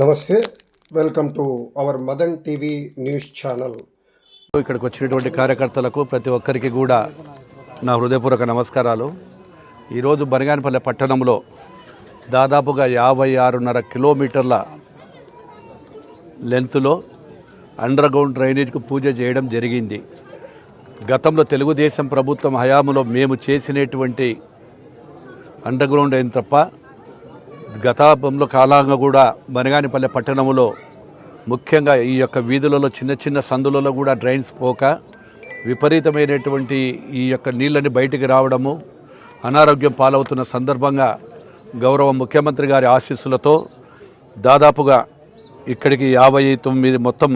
నమస్తే welcome to our Madan TV news channel. ఇక్కడికి వచ్చినటువంటి కార్యకర్తలకు ప్రతి ఒక్కరికి కూడా నా హృదయపూర్వక నమస్కారాలు. ఈరోజు బనగానపల్లె పట్టణంలో దాదాపుగా యాభై ఆరున్నర కిలోమీటర్ల లెంత్లో అండర్ గ్రౌండ్ డ్రైనేజ్కు పూజ చేయడం జరిగింది. గతంలో తెలుగుదేశం ప్రభుత్వం హయాంలో మేము చేసినటువంటి అండర్ గ్రౌండ్ అయిన తప్ప గతంలో కాలంగా కూడా బనగానిపల్లె పట్టణంలో ముఖ్యంగా ఈ యొక్క వీధులలో చిన్న చిన్న సందులలో కూడా డ్రైన్స్ పోక విపరీతమైనటువంటి ఈ యొక్క నీళ్ళని బయటికి రావడము అనారోగ్యం పాలవుతున్న సందర్భంగా గౌరవ ముఖ్యమంత్రి గారి ఆశీస్సులతో దాదాపుగా ఇక్కడికి యాభై తొమ్మిది మొత్తం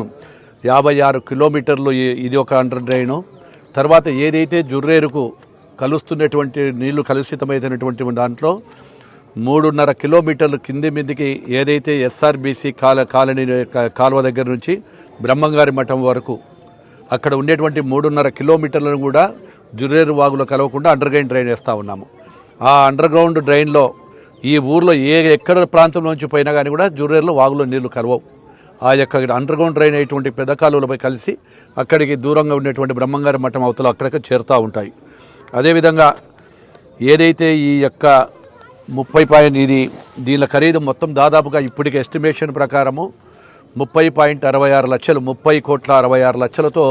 యాభై ఆరు కిలోమీటర్లు ఇది ఒక అండర్ డ్రైను. తర్వాత ఏదైతే జుర్రేరుకు కలుస్తున్నటువంటి నీళ్ళు కలుషితమైనటువంటి దాంట్లో మూడున్నర కిలోమీటర్లు కింది మీదకి ఏదైతే ఎస్ఆర్బీసీ కాల కాలనీ కాలువ దగ్గర నుంచి బ్రహ్మంగారి మఠం వరకు అక్కడ ఉండేటువంటి మూడున్నర కిలోమీటర్లను కూడా జురేరు వాగులో కలవకుండా అండర్గ్రౌండ్ డ్రైన్ వేస్తూ ఉన్నాము. ఆ అండర్గ్రౌండ్ డ్రైన్లో ఈ ఊర్లో ఏ ఎక్కడ ప్రాంతం నుంచి పోయినా కానీ కూడా జురేరులో వాగులో నీళ్ళు కలవవు. ఆ యొక్క అండర్గ్రౌండ్ డ్రైన్ అయినటువంటి పెద్ద కాలువలపై కలిసి అక్కడికి దూరంగా ఉండేటువంటి బ్రహ్మంగారి మఠం అవతల అక్కడికి చేరుతూ ఉంటాయి. అదేవిధంగా ఏదైతే ఈ యొక్క ముప్పై పాయింట్ ఇది దీని ఖరీదు మొత్తం దాదాపుగా ఇప్పటికి ఎస్టిమేషన్ ప్రకారము ముప్పై పాయింట్ అరవై ఆరు లక్షలు ముప్పై కోట్ల అరవై ఆరు లక్షలతో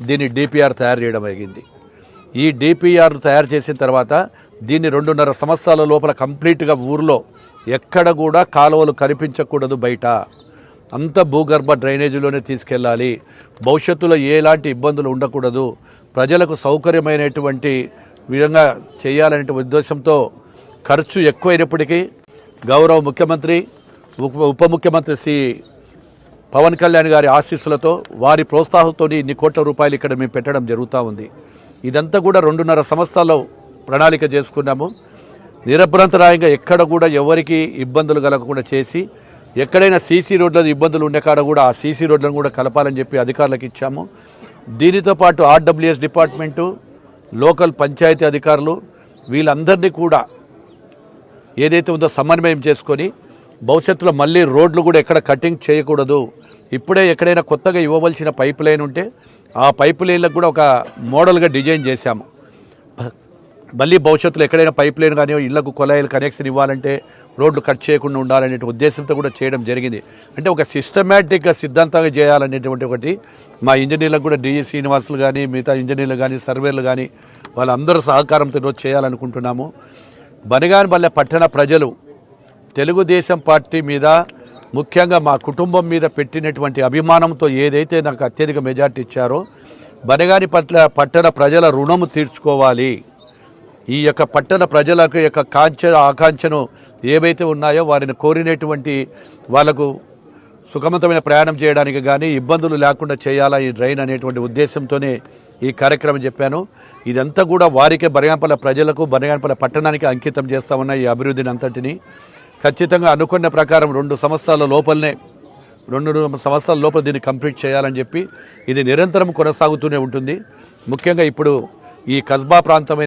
దీన్ని డిపిఆర్ తయారు చేయడం జరిగింది. ఈ డిపిఆర్ తయారు చేసిన తర్వాత దీన్ని రెండున్నర సంవత్సరాల లోపల కంప్లీట్గా ఊర్లో ఎక్కడ కూడా కాలువలు కనిపించకూడదు బయట. అంత భూగర్భ డ్రైనేజీలోనే తీసుకెళ్ళాలి. భవిష్యత్తులో ఎలాంటి ఇబ్బందులు ఉండకూడదు. ప్రజలకు సౌకర్యమైనటువంటి విధంగా చేయాలనే ఉద్దేశంతో ఖర్చు ఎక్కువైనప్పటికీ గౌరవ ముఖ్యమంత్రి ఉప ఉప ముఖ్యమంత్రి శ్రీ పవన్ కళ్యాణ్ గారి ఆశీస్సులతో వారి ప్రోత్సాహంతో ఇన్ని కోట్ల రూపాయలు ఇక్కడ మేము పెట్టడం జరుగుతూ ఉంది. ఇదంతా కూడా రెండున్నర సంవత్సరాల్లో ప్రణాళిక చేసుకున్నాము. నిరభ్రంతరాయంగా ఎక్కడ కూడా ఎవరికి ఇబ్బందులు కలగకుండా చేసి ఎక్కడైనా సీసీ రోడ్ల ఇబ్బందులు ఉండే కాడ కూడా ఆ సీసీ రోడ్లను కూడా కలపాలని చెప్పి అధికారులకు ఇచ్చాము. దీనితో పాటు ఆర్డబ్ల్యూఎస్ డిపార్ట్మెంటు లోకల్ పంచాయతీ అధికారులు వీళ్ళందరినీ కూడా ఏదైతే ఉందో సమన్వయం చేసుకొని భవిష్యత్తులో మళ్ళీ రోడ్లు కూడా ఎక్కడ కటింగ్ చేయకూడదు. ఇప్పుడే ఎక్కడైనా కొత్తగా ఇవ్వవలసిన పైప్ లైన్ ఉంటే ఆ పైప్ లైన్లకు కూడా ఒక మోడల్గా డిజైన్ చేశాము మళ్ళీ భవిష్యత్తులో ఎక్కడైనా పైప్ లైన్ కానీ ఇళ్ళకు కొలాయిలు కనెక్షన్ ఇవ్వాలంటే రోడ్లు కట్ చేయకుండా ఉండాలనే ఉద్దేశంతో కూడా చేయడం జరిగింది. అంటే ఒక సిస్టమేటిక్గా సిద్ధాంతంగా చేయాలనేటువంటి ఒకటి మా ఇంజనీర్లకు కూడా డిఈ శ్రీనివాసులు కానీ మిగతా ఇంజనీర్లు కానీ సర్వేలు కానీ వాళ్ళందరూ సహకారంతో చేయాలనుకుంటున్నాము. బనగానపల్లె పట్టణ ప్రజలు తెలుగుదేశం పార్టీ మీద ముఖ్యంగా మా కుటుంబం మీద పెట్టినటువంటి అభిమానంతో ఏదైతే నాకు అత్యధిక మెజార్టీ ఇచ్చారో బనగాని పట్ల పట్టణ ప్రజల రుణము తీర్చుకోవాలి. ఈ యొక్క పట్టణ ప్రజలకు యొక్క కాంక్ష ఆకాంక్షను ఏవైతే ఉన్నాయో వారిని కోరినటువంటి వాళ్ళకు సుఖవంతమైన ప్రయాణం చేయడానికి కానీ ఇబ్బందులు లేకుండా చేయాలా ఈ డ్రైన్ అనేటువంటి ఉద్దేశంతోనే ఈ కార్యక్రమం చెప్పాను. ఇదంతా కూడా వారికే బనగానపల్లి ప్రజలకు బనగానపల్లి పట్టణానికి అంకితం చేస్తా ఉన్న ఈ అభివృద్ధిని అంతటిని ఖచ్చితంగా అనుకున్న ప్రకారం రెండు సంవత్సరాల లోపలనే రెండు సంవత్సరాల లోపల దీన్ని కంప్లీట్ చేయాలని చెప్పి ఇది నిరంతరం కొనసాగుతూనే ఉంటుంది. ముఖ్యంగా ఇప్పుడు ఈ కస్బా ప్రాంతమైన